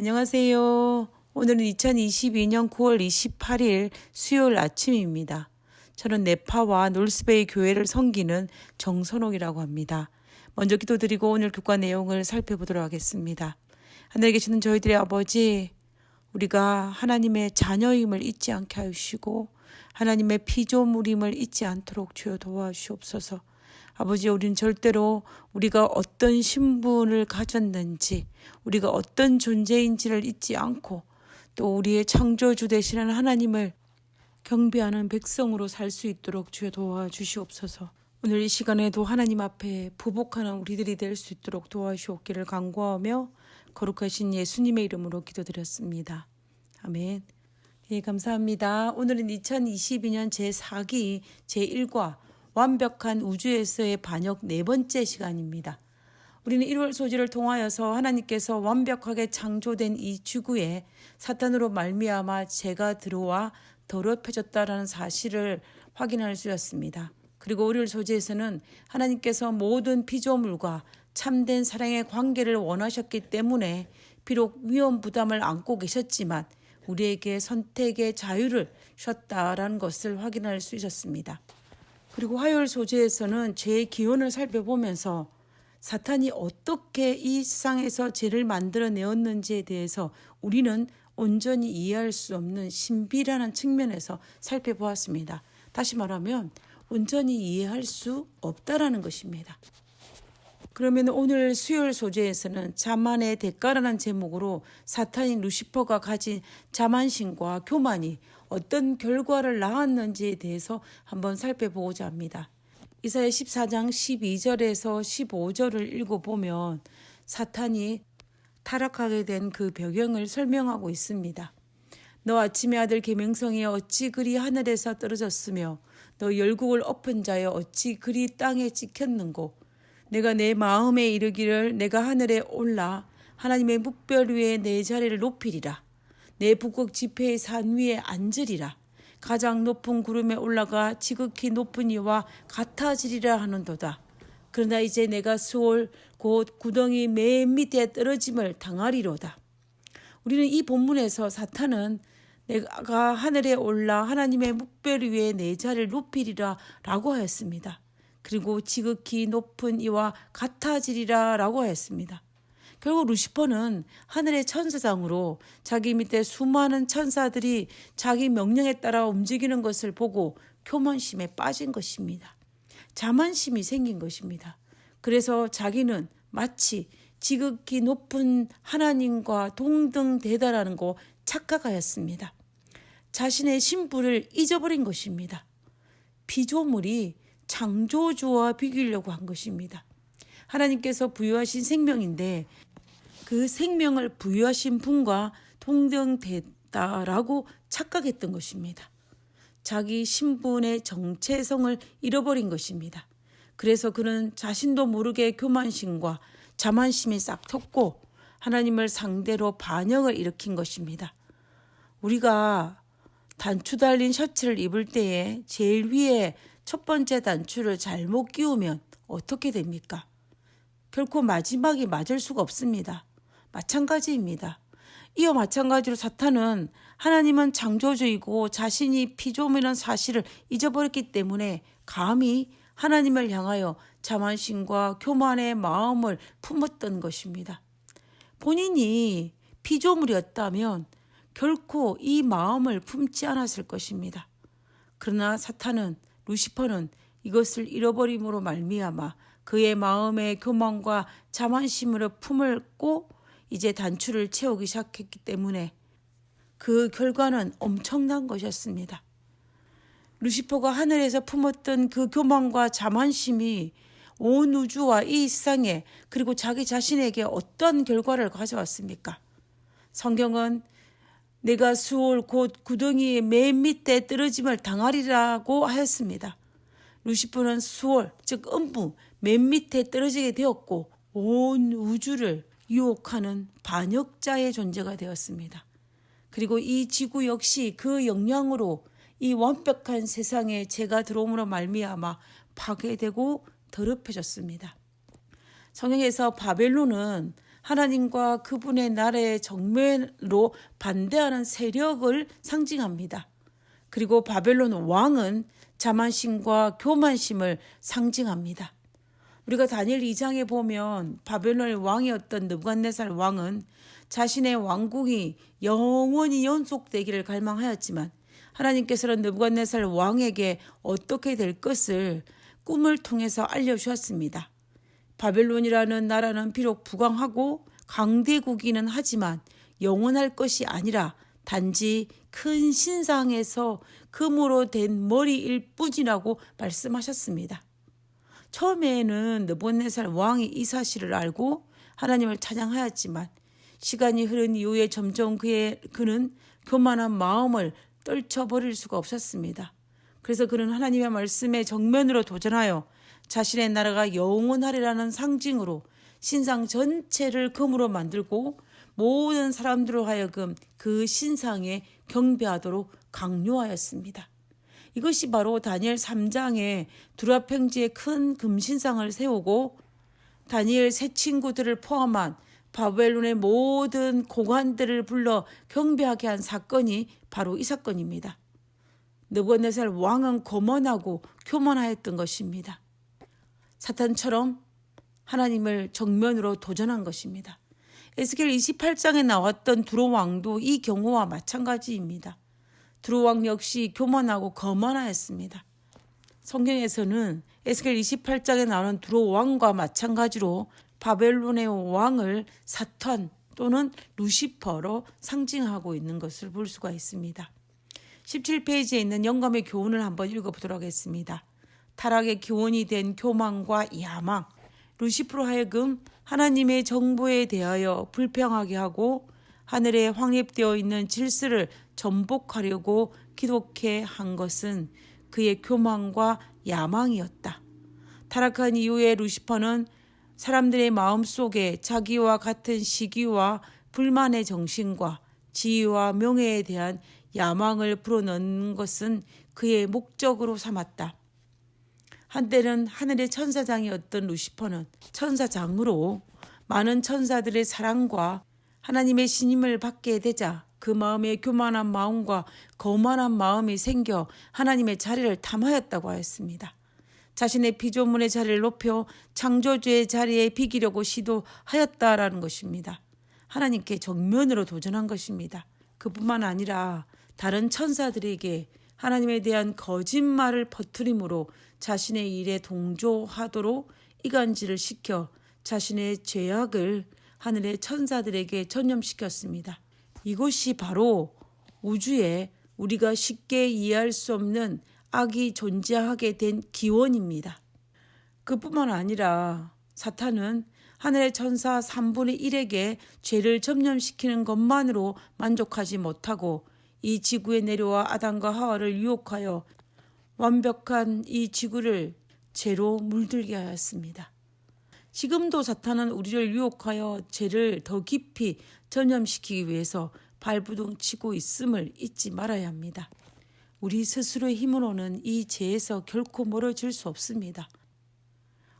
안녕하세요. 오늘은 2022년 9월 28일 수요일 아침입니다. 저는 네파와 놀스베이 교회를 섬기는 정선옥이라고 합니다. 먼저 기도드리고 오늘 교과 내용을 살펴보도록 하겠습니다. 하늘에 계시는 저희들의 아버지, 우리가 하나님의 자녀임을 잊지 않게 하시고 하나님의 피조물임을 잊지 않도록 주여 도와주옵소서. 아버지, 우리는 절대로 우리가 어떤 신분을 가졌는지, 우리가 어떤 존재인지를 잊지 않고 또 우리의 창조주 되시는 하나님을 경배하는 백성으로 살 수 있도록 주여 도와주시옵소서. 오늘 이 시간에도 하나님 앞에 부복하는 우리들이 될 수 있도록 도와주옵기를 간구하며 거룩하신 예수님의 이름으로 기도드렸습니다. 아멘. 예, 감사합니다. 오늘은 2022년 제4기 제1과 완벽한 우주에서의 반역 네 번째 시간입니다. 우리는 1월 소지를 통하여서 하나님께서 완벽하게 창조된 이 지구에 사탄으로 말미암아 죄가 들어와 더럽혀졌다라는 사실을 확인할 수 있었습니다. 그리고 우리를 소지에서는 하나님께서 모든 피조물과 참된 사랑의 관계를 원하셨기 때문에 비록 위험 부담을 안고 계셨지만 우리에게 선택의 자유를 주셨다라는 것을 확인할 수 있었습니다. 그리고 화요일 소재에서는 죄의 기원을 살펴보면서 사탄이 어떻게 이 세상에서 죄를 만들어내었는지에 대해서 우리는 온전히 이해할 수 없는 신비라는 측면에서 살펴보았습니다. 다시 말하면 온전히 이해할 수 없다라는 것입니다. 그러면 오늘 수요일 소재에서는 자만의 대가라는 제목으로 사탄인 루시퍼가 가진 자만심과 교만이 어떤 결과를 낳았는지에 대해서 한번 살펴보고자 합니다. 이사야 14장 12절에서 15절을 읽어보면 사탄이 타락하게 된 그 배경을 설명하고 있습니다. 너 아침의 아들 계명성이 어찌 그리 하늘에서 떨어졌으며 너 열국을 엎은 자여 어찌 그리 땅에 찍혔는고 내가 내 마음에 이르기를 내가 하늘에 올라 하나님의 묵별 위에 내 자리를 높이리라. 내 북극 지폐의 산 위에 앉으리라. 가장 높은 구름에 올라가 지극히 높은 이와 같아지리라 하는도다. 그러나 이제 내가 수월 곧 구덩이 맨 밑에 떨어짐을 당하리로다. 우리는 이 본문에서 사탄은 내가 하늘에 올라 하나님의 묵별 위에 내 자리를 높이리라 라고 하였습니다. 그리고 지극히 높은 이와 같아지리라 라고 하였습니다. 결국 루시퍼는 하늘의 천사장으로 자기 밑에 수많은 천사들이 자기 명령에 따라 움직이는 것을 보고 교만심에 빠진 것입니다. 자만심이 생긴 것입니다. 그래서 자기는 마치 지극히 높은 하나님과 동등되다라는 거 착각하였습니다. 자신의 신부를 잊어버린 것입니다. 피조물이 창조주와 비기려고 한 것입니다. 하나님께서 부여하신 생명인데 그 생명을 부여하신 분과 동등됐다라고 착각했던 것입니다. 자기 신분의 정체성을 잃어버린 것입니다. 그래서 그는 자신도 모르게 교만심과 자만심이 싹 텄고 하나님을 상대로 반역을 일으킨 것입니다. 우리가 단추 달린 셔츠를 입을 때에 제일 위에 첫 번째 단추를 잘못 끼우면 어떻게 됩니까? 결코 마지막이 맞을 수가 없습니다. 마찬가지입니다. 이와 마찬가지로 사탄은 하나님은 창조주이고 자신이 피조물이라는 사실을 잊어버렸기 때문에 감히 하나님을 향하여 자만심과 교만의 마음을 품었던 것입니다. 본인이 피조물이었다면 결코 이 마음을 품지 않았을 것입니다. 그러나 사탄은 루시퍼는 이것을 잃어버림으로 말미암아 그의 마음의 교만과 자만심으로 품을 고 이제 단추를 채우기 시작했기 때문에 그 결과는 엄청난 것이었습니다. 루시퍼가 하늘에서 품었던 그 교만과 자만심이 온 우주와 이 세상에 그리고 자기 자신에게 어떤 결과를 가져왔습니까? 성경은 내가 수월 곧 구덩이의 맨 밑에 떨어짐을 당하리라고 하였습니다. 루시퍼는 수월 즉 음부 맨 밑에 떨어지게 되었고 온 우주를 유혹하는 반역자의 존재가 되었습니다. 그리고 이 지구 역시 그 영향으로 이 완벽한 세상에 죄가 들어옴으로 말미암아 파괴되고 더럽혀졌습니다. 성경에서 바벨론은 하나님과 그분의 나라의 정면으로 반대하는 세력을 상징합니다. 그리고 바벨론 왕은 자만심과 교만심을 상징합니다. 우리가 다니엘 2장에 보면 바벨론의 왕이었던 느부갓네살 왕은 자신의 왕국이 영원히 연속되기를 갈망하였지만 하나님께서는 느부갓네살 왕에게 어떻게 될 것을 꿈을 통해서 알려주었습니다. 바벨론이라는 나라는 비록 부강하고 강대국이는 하지만 영원할 것이 아니라 단지 큰 신상에서 금으로 된 머리일 뿐이라고 말씀하셨습니다. 처음에는 느부갓네살 왕이 이 사실을 알고 하나님을 찬양하였지만 시간이 흐른 이후에 점점 그의 그는 교만한 마음을 떨쳐버릴 수가 없었습니다. 그래서 그는 하나님의 말씀에 정면으로 도전하여 자신의 나라가 영원하리라는 상징으로 신상 전체를 금으로 만들고 모든 사람들로 하여금 그 신상에 경배하도록 강요하였습니다. 이것이 바로 다니엘 3장에 두라팽지에 큰 금신상을 세우고 다니엘 세 친구들을 포함한 바벨론의 모든 고관들을 불러 경배하게 한 사건이 바로 이 사건입니다. 느부갓네살 왕은 거만하고 교만하였던 것입니다. 사탄처럼 하나님을 정면으로 도전한 것입니다. 에스겔 28장에 나왔던 두로 왕도 이 경우와 마찬가지입니다. 두로 왕 역시 교만하고 거만하였습니다. 성경에서는 에스겔 28장에 나오는 두로 왕과 마찬가지로 바벨론의 왕을 사탄 또는 루시퍼로 상징하고 있는 것을 볼 수가 있습니다. 17페이지에 있는 영감의 교훈을 한번 읽어보도록 하겠습니다. 타락의 기원이 된 교만과 야망, 루시프로 하여금 하나님의 정보에 대하여 불평하게 하고 하늘에 확립되어 있는 질서를 전복하려고 기독해 한 것은 그의 교만과 야망이었다. 타락한 이후에 루시퍼는 사람들의 마음 속에 자기와 같은 시기와 불만의 정신과 지위와 명예에 대한 야망을 불어넣는 것은 그의 목적으로 삼았다. 한때는 하늘의 천사장이었던 루시퍼는 천사장으로 많은 천사들의 사랑과 하나님의 신임을 받게 되자 그 마음에 교만한 마음과 거만한 마음이 생겨 하나님의 자리를 탐하였다고 하였습니다. 자신의 피조물의 자리를 높여 창조주의 자리에 비기려고 시도하였다라는 것입니다. 하나님께 정면으로 도전한 것입니다. 그뿐만 아니라 다른 천사들에게 하나님에 대한 거짓말을 퍼뜨림으로 자신의 일에 동조하도록 이간질을 시켜 자신의 죄악을 하늘의 천사들에게 전염시켰습니다. 이것이 바로 우주에 우리가 쉽게 이해할 수 없는 악이 존재하게 된 기원입니다. 그뿐만 아니라 사탄은 하늘의 천사 3분의 1에게 죄를 점령시키는 것만으로 만족하지 못하고 이 지구에 내려와 아담과 하와를 유혹하여 완벽한 이 지구를 죄로 물들게 하였습니다. 지금도 사탄은 우리를 유혹하여 죄를 더 깊이 전염시키기 위해서 발부둥 치고 있음을 잊지 말아야 합니다. 우리 스스로의 힘으로는 이 죄에서 결코 멀어질 수 없습니다.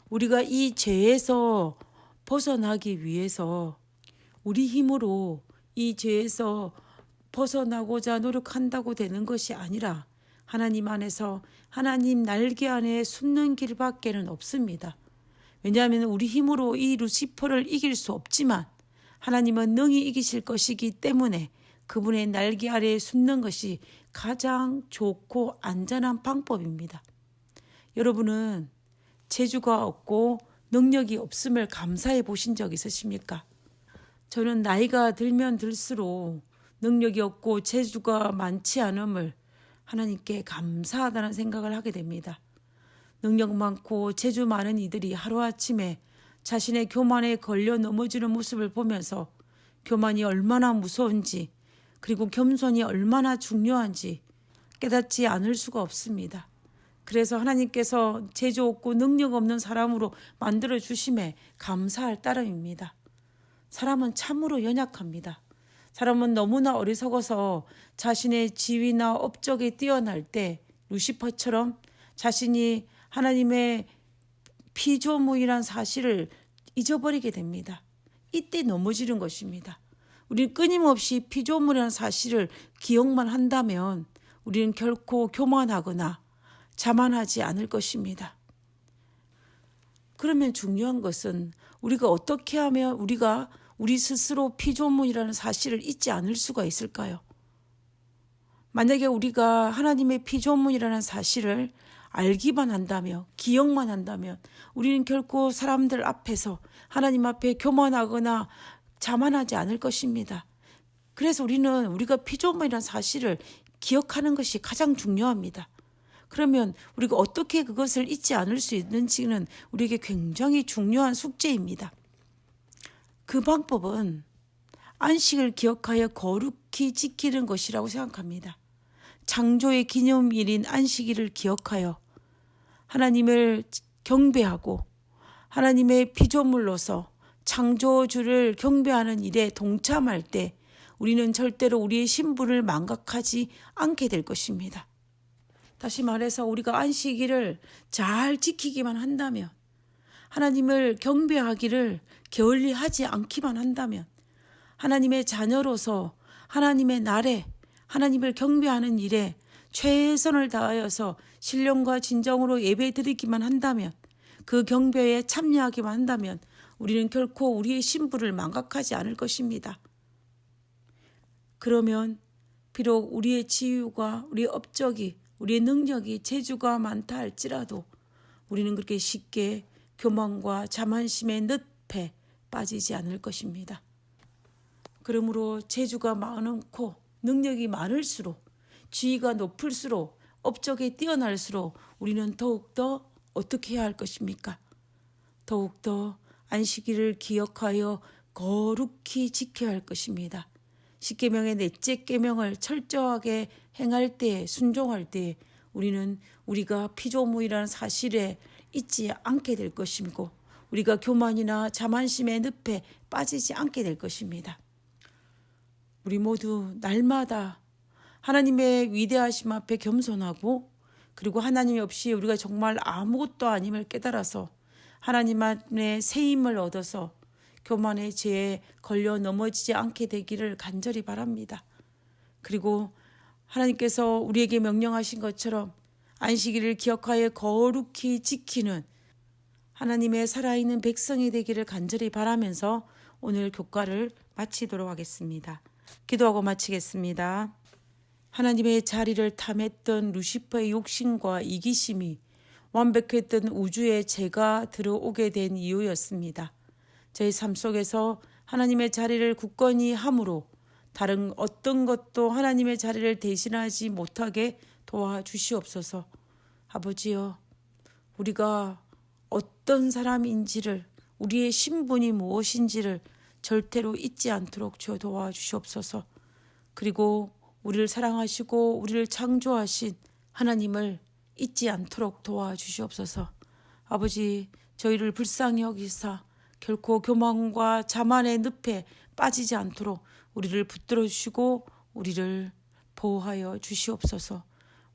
우리가 이 죄에서 벗어나기 위해서 우리 힘으로 이 죄에서 벗어나고자 노력한다고 되는 것이 아니라 하나님 안에서 하나님 날개 안에 숨는 길밖에는 없습니다. 왜냐하면 우리 힘으로 이 루시퍼를 이길 수 없지만 하나님은 능히 이기실 것이기 때문에 그분의 날개 아래에 숨는 것이 가장 좋고 안전한 방법입니다. 여러분은 재주가 없고 능력이 없음을 감사해 보신 적 있으십니까? 저는 나이가 들면 들수록 능력이 없고 재주가 많지 않음을 하나님께 감사하다는 생각을 하게 됩니다. 능력 많고 재주 많은 이들이 하루아침에 자신의 교만에 걸려 넘어지는 모습을 보면서 교만이 얼마나 무서운지 그리고 겸손이 얼마나 중요한지 깨닫지 않을 수가 없습니다. 그래서 하나님께서 재주 없고 능력 없는 사람으로 만들어 주심에 감사할 따름입니다. 사람은 참으로 연약합니다. 사람은 너무나 어리석어서 자신의 지위나 업적에 뛰어날 때 루시퍼처럼 자신이 하나님의 피조물이란 사실을 잊어버리게 됩니다. 이때 넘어지는 것입니다. 우리는 끊임없이 피조물이라는 사실을 기억만 한다면 우리는 결코 교만하거나 자만하지 않을 것입니다. 그러면 중요한 것은 우리가 어떻게 하면 우리가 우리 스스로 피조물이라는 사실을 잊지 않을 수가 있을까요? 만약에 우리가 하나님의 피조물이라는 사실을 알기만 한다며 기억만 한다면 우리는 결코 사람들 앞에서 하나님 앞에 교만하거나 자만하지 않을 것입니다. 그래서 우리는 우리가 피조물이라는 사실을 기억하는 것이 가장 중요합니다. 그러면 우리가 어떻게 그것을 잊지 않을 수 있는지는 우리에게 굉장히 중요한 숙제입니다. 그 방법은 안식을 기억하여 거룩히 지키는 것이라고 생각합니다. 창조의 기념일인 안식일을 기억하여 하나님을 경배하고 하나님의 피조물로서 창조주를 경배하는 일에 동참할 때 우리는 절대로 우리의 신분을 망각하지 않게 될 것입니다. 다시 말해서 우리가 안식일을 잘 지키기만 한다면 하나님을 경배하기를 게을리 하지 않기만 한다면 하나님의 자녀로서 하나님의 날에 하나님을 경배하는 일에 최선을 다하여서 신령과 진정으로 예배 드리기만 한다면 그 경배에 참여하기만 한다면 우리는 결코 우리의 신부를 망각하지 않을 것입니다. 그러면 비록 우리의 지유가 우리의 업적이 우리의 능력이 재주가 많다 할지라도 우리는 그렇게 쉽게 교만과 자만심의 늪에 빠지지 않을 것입니다. 그러므로 재주가 많고 능력이 많을수록 지위가 높을수록 업적이 뛰어날수록 우리는 더욱더 어떻게 해야 할 것입니까? 더욱더 안식일을 기억하여 거룩히 지켜야 할 것입니다. 십계명의 넷째 계명을 철저하게 행할 때 순종할 때 우리는 우리가 피조물이라는 사실에 잊지 않게 될 것이고 우리가 교만이나 자만심의 늪에 빠지지 않게 될 것입니다. 우리 모두 날마다 하나님의 위대하심 앞에 겸손하고 그리고 하나님 없이 우리가 정말 아무것도 아님을 깨달아서 하나님 안에 새 힘을 얻어서 교만의 죄에 걸려 넘어지지 않게 되기를 간절히 바랍니다. 그리고 하나님께서 우리에게 명령하신 것처럼 안식일을 기억하여 거룩히 지키는 하나님의 살아있는 백성이 되기를 간절히 바라면서 오늘 교과를 마치도록 하겠습니다. 기도하고 마치겠습니다. 하나님의 자리를 탐했던 루시퍼의 욕심과 이기심이 완벽했던 우주에 제가 들어오게 된 이유였습니다. 저희 삶 속에서 하나님의 자리를 굳건히 함으로 다른 어떤 것도 하나님의 자리를 대신하지 못하게 도와주시옵소서. 아버지여, 우리가 어떤 사람인지를, 우리의 신분이 무엇인지를 절대로 잊지 않도록 주어 도와주시옵소서. 그리고 우리를 사랑하시고 우리를 창조하신 하나님을 잊지 않도록 도와주시옵소서. 아버지, 저희를 불쌍히 여기사 결코 교만과 자만의 늪에 빠지지 않도록 우리를 붙들어 주시고 우리를 보호하여 주시옵소서.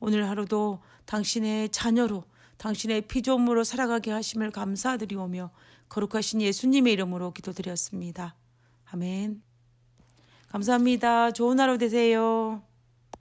오늘 하루도 당신의 자녀로 당신의 피조물로 살아가게 하심을 감사드리오며 거룩하신 예수님의 이름으로 기도드렸습니다. 아멘. 감사합니다. 좋은 하루 되세요.